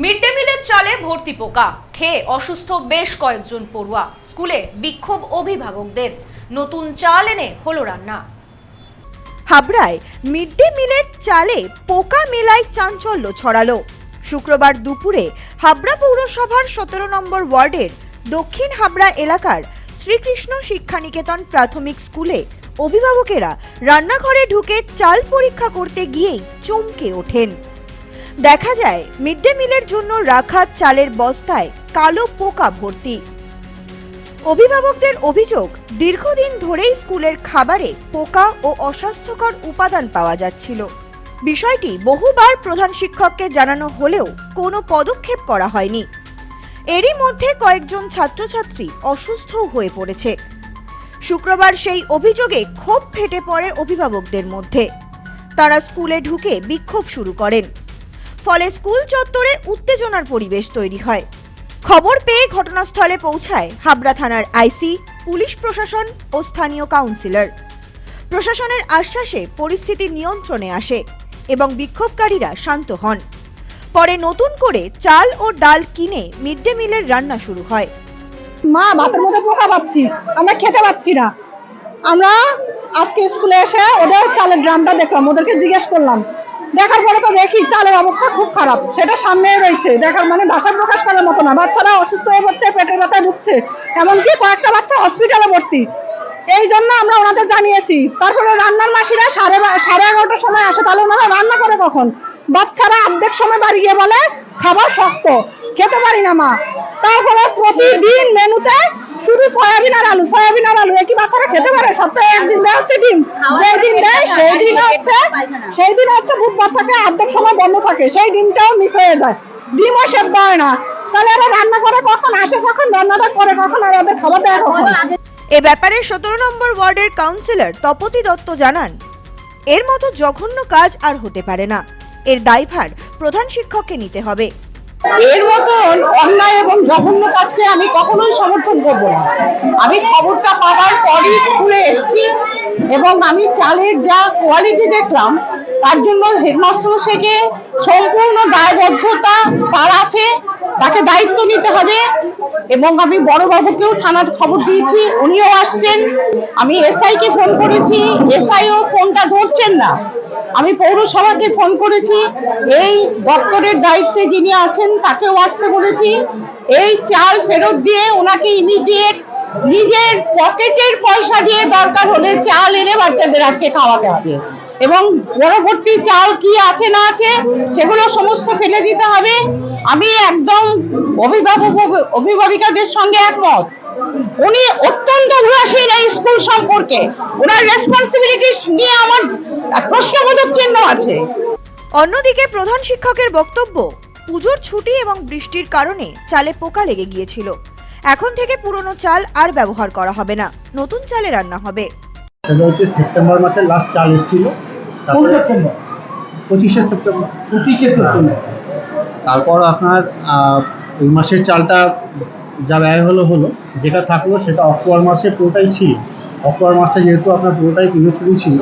Mid day মিলের চালে ভর্তি পোকা। খেয়ে অসুস্থ বেশ কয়েকজন পড়ুয়া। স্কুলে বিক্ষোভ অভিভাবকদের। নতুন চাল এনে হলো রান্না। হাবড়ায় মিড ডে মিলের চালে পোকা মেলায় চাঞ্চল্য ছড়ালো। শুক্রবার দুপুরে হাবড়া পৌরসভার সতেরো নম্বর ওয়ার্ডের দক্ষিণ হাবড়া এলাকার শ্রীকৃষ্ণ শিক্ষানিকেতন প্রাথমিক স্কুলে অভিভাবকেরা রান্নাঘরে ঢুকে চাল পরীক্ষা করতে গিয়েই চমকে ওঠেন। দেখা যায় মিড ডে মিলের জন্য রাখা চালের বস্তায় কালো পোকা ভর্তি। অভিভাবকদের অভিযোগ, দীর্ঘদিন ধরেই স্কুলের খাবারে পোকা ও অস্বাস্থ্যকর উপাদান পাওয়া যাচ্ছিল। বিষয়টি বহুবার প্রধান শিক্ষককে জানানো হলেও কোনো পদক্ষেপ করা হয়নি। এরই মধ্যে কয়েকজন ছাত্রছাত্রী অসুস্থ হয়ে পড়েছে। শুক্রবার সেই অভিযোগে ক্ষোভ ফেটে পড়ে অভিভাবকদের মধ্যে। তারা স্কুলে ঢুকে বিক্ষোভ শুরু করেন। ফলে স্কুল চত্বরে উত্তেজনার পরিবেশ তৈরি হয়। খবর পেয়ে ঘটনাস্থলে পৌঁছায় হাবড়া থানার আইসি, পুলিশ প্রশাসন ও স্থানীয় কাউন্সিলর। প্রশাসনের আশ্বাসে পরিস্থিতি নিয়ন্ত্রণে আসে এবং বিক্ষোভকারীরা শান্ত হন। পরে নতুন করে চাল ও ডাল কিনে মিড ডে মিলের রান্না শুরু হয়। মা, ভাতের মধ্যে পোকা পাচ্ছি। আমরা খেতে পাচ্ছি না। আমরা আজকে স্কুলে এসে ওদের চালের ড্রামটা দেখলাম, ওদেরকে জিজ্ঞেস করলাম দেখার পরে তো দেখি, চালের অবস্থা খুব খারাপ। সেটা সামনে রয়েছে। দেখার মানে ভাষা প্রকাশ করার মতো না। বাচ্চারা অসুস্থ হয়ে পড়ছে, পেটের ব্যথায় ভুগছে। এমনকি কয়েকটা বাচ্চা হসপিটালে ভর্তি। এই জন্য আমরা ওনাদের জানিয়েছি। তারপরে রান্নার মাসিরা সাড়ে সাড়ে এগারোটার সময় আসে। তাহলে ওনারা রান্না করে কখন? বাচ্চারা অর্ধেক সময় বাড়ি গিয়ে বলে, খাবার শক্ত, খেতে পারি না মা। তারপরে প্রতিদিন মেনুতে শুধু সয়াবিন আর আলু, সয়াবিন আর আলু, একই খেতে পারে। সপ্তাহে একদিন দেয় হচ্ছে ডিম যেই দিন দেয় সেই দিন হচ্ছে সেই দিন হচ্ছে বুধবার থেকে অর্ধেক সময় বন্ধ থাকে, সেই ডিমটাও মিস হয়ে যায়। ডিমও না। তাহলে রান্না করে কখন? আসে কখন? রান্নাটা করে কখন? আর ওদের খাবার দেয় কখন? এ ব্যাপারে সতেরো নম্বর ওয়ার্ডের কাউন্সিলর তপতি দত্ত জানান, এর মতো জঘন্য কাজ আর হতে পারে না। এর দায়ভার প্রধান শিক্ষককে নিতে হবে। এর মতন অন্যায় এবং জঘন্য কাজকে আমি কখনোই সমর্থন করব না। আমি খবরটা পাওয়ার পরই স্কুলে এসেছি এবং আমি চালের যা কোয়ালিটি দেখলাম, তার জন্য হেডমাস্টার থেকে সম্পূর্ণ দায়বদ্ধতা তার আছে, তাকে দায়িত্ব নিতে হবে এবং আমি বড়বাবুকেও থানার খবর দিয়েছি, উনিও আসছেন। আমি এসআই কে ফোন করেছি এসআইও ফোনটা ধরছেন না। আমি পৌরসভাকে ফোন করেছি, এই দপ্তরের দায়িত্বে যিনি আছেন তাকেও আসতে বলেছি। এই চাল ফেরত দিয়ে ওনাকে ইমিডিয়েট নিজের পকেটের পয়সা দিয়ে দরকার হলে চাল এনে বাচ্চাদের আজকে খাওয়াতে হবে। এবং পরবর্তী চাল কি আছে না আছে সেগুলো সমস্ত ফেলে দিতে হবে। আমি একদম অভিভাবক অভিভাবিকাদের সঙ্গে একমত। উনি এই স্কুল সম্পর্কে। ওনার রেসপন্সিবিলিটি নিয়ে আমার প্রশ্নবোধক চিহ্ন আছে। অন্যদিকে প্রধান শিক্ষকের বক্তব্য পুজোর ছুটি এবং বৃষ্টির কারণে চালে পোকা লেগে গিয়েছিল। এখন থেকে পুরনো চাল আর ব্যবহার করা হবে না নতুন চালে রান্না হবে। সেটা হচ্ছে সেপ্টেম্বর মাসের লাস্ট চাল এসেছিল। তারপরে পঁচিশে সেপ্টেম্বর। পঁচিশে সেপ্টেম্বর। তারপর আপনার এই মাসের চালটা যা ব্যয় হলো হলো। যেটা থাকল সেটা অক্টোবর মাসে পুরোটাই ছিল। অক্টোবর মাসটা যেহেতু আপনার পুরোটাই পুজোছুটি ছিল,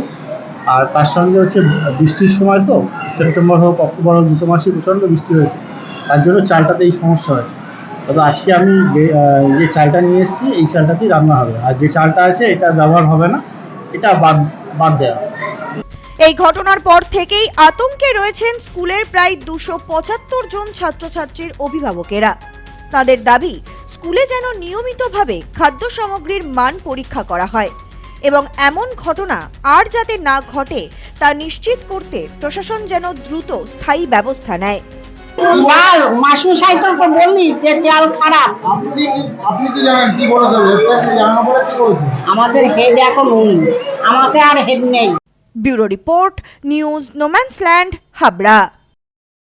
আর তার সঙ্গে হচ্ছে বৃষ্টির সময় তো সেপ্টেম্বর হোক, অক্টোবর হোক, দুটো মাসে প্রচণ্ড বৃষ্টি হয়েছে। তার জন্য চালটাতে এই সমস্যা হয়েছে। তবে আজকে আমি যে চালটা নিয়ে এসেছি, এই চালটাতেই রান্না হবে। আর যে চালটা আছে, এটা ব্যবহার হবে না, এটা বাদ বাদ দেওয়া এই ঘটনার পর থেকেই আতঙ্কে রয়েছেন স্কুলের প্রায় দুশো পঁচাত্তর জন ছাত্রছাত্রীর অভিভাবকেরা। তাদের দাবি স্কুলে যেন নিয়মিতভাবে খাদ্য সামগ্রীর মান পরীক্ষা করা হয় এবং এমন ঘটনা আর যাতে না ঘটে তা নিশ্চিত করতে প্রশাসন যেন দ্রুত স্থায়ী ব্যবস্থা নেয়। চাল মাসু সাইকেল তো বললি যে চাল খারাপ। আপনি আপনি কি জানেন কি বলেছে? জানানো পরে কি বলেছে? আমাদের হেড এখন উনি। আমাকে আর হেড নেই। Bureau report news no man's land Habra.